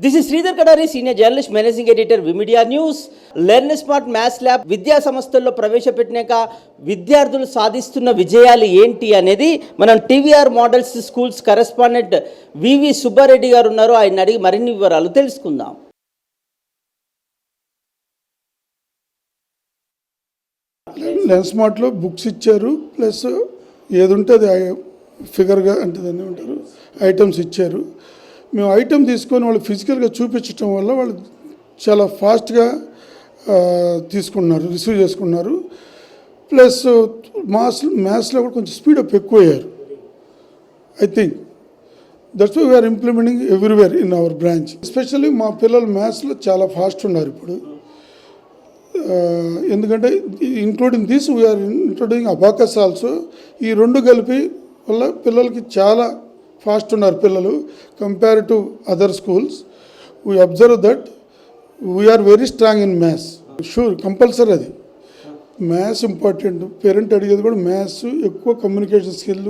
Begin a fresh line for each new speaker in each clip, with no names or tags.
This is Sridhar Kadari senior journalist managing editor V media news learn smart maths lab విద్యా సంస్థల్లో ప్రవేశపెట్టినాక విద్యార్థులు సాధిస్తున్న విజయాలు ఏంటి అనేది మనం TVR models schools correspondent V V Subba Reddy గారు ఉన్నారు. ఆయన అడిగి మరిన్ని వివరాలు తెలుసుకుందాం.
లెన్స్ స్మార్ట్లో బుక్స్ ఇచ్చారు. ప్లస్ ఏది ఉంటే అది ఫిగర్గా అంటే దాన్ని ఉంటారు ఐటమ్స్ ఇచ్చారు. మేము ఐటెం తీసుకొని వాళ్ళు ఫిజికల్గా చూపించడం వల్ల వాళ్ళు చాలా ఫాస్ట్గా తీసుకున్నారు రిసీవ్ చేసుకున్నారు. ప్లస్ మాస్ మ్యాథ్స్లో కూడా కొంచెం స్పీడప్ ఎక్కువ అయ్యారు I think. That's why we are implementing everywhere in our branch. Especially మా పిల్లలు మ్యాథ్స్లో చాలా ఫాస్ట్ ఉన్నారు ఇప్పుడు. ఎందుకంటే including this we are including abacus also. ఈ రెండు కలిపి వల్ల పిల్లలకి చాలా ఫాస్ట్ ఉన్నారు పిల్లలు compare to other schools. We observe that we are very strong in maths sure compulsory అది. మ్యాథ్స్ ఇంపార్టెంట్ పేరెంట్ అడిగేది కూడా మ్యాథ్స్ ఎక్కువ కమ్యూనికేషన్ స్కిల్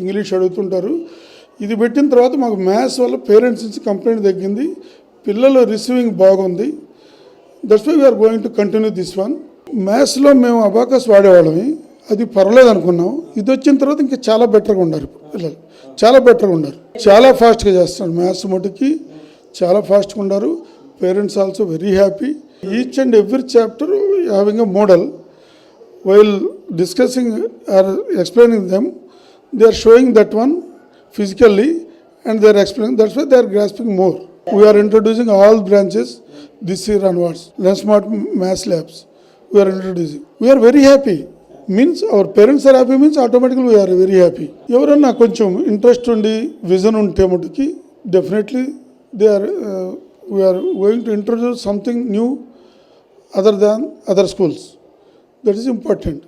ఇంగ్లీష్ అడుగుతుంటారు. ఇది పెట్టిన తర్వాత మాకు మ్యాథ్స్ వల్ల పేరెంట్స్ నుంచి కంప్లైంట్ తగ్గింది. పిల్లలు రిసీవింగ్ బాగుంది. That's why we are going to continue this one మ్యాథ్స్లో మేము అబాకస్ వాడేవాళ్ళమి. అది పర్వాలేదు అనుకున్నాం. ఇది వచ్చిన తర్వాత ఇంకా చాలా బెటర్గా ఉండారు పిల్లలు. చాలా బెటర్గా ఉండరు చాలా ఫాస్ట్గా చేస్తున్నారు. మ్యాథ్స్ మటుకి చాలా ఫాస్ట్గా ఉండరు parents also very happy each and every chapter having a model while discussing or explaining them they are showing that one physically and they are explaining that's why they are grasping more we are introducing all branches this year onwards learn smart maths labs we are introducing we are very happy means our parents are happy means ఆటోమేటిక్గా we are very happy ఎవరన్నా కొంచెం interest ఉండి vision ఉంటే మటుకి definitely they are we are going to introduce something new other than other schools that is important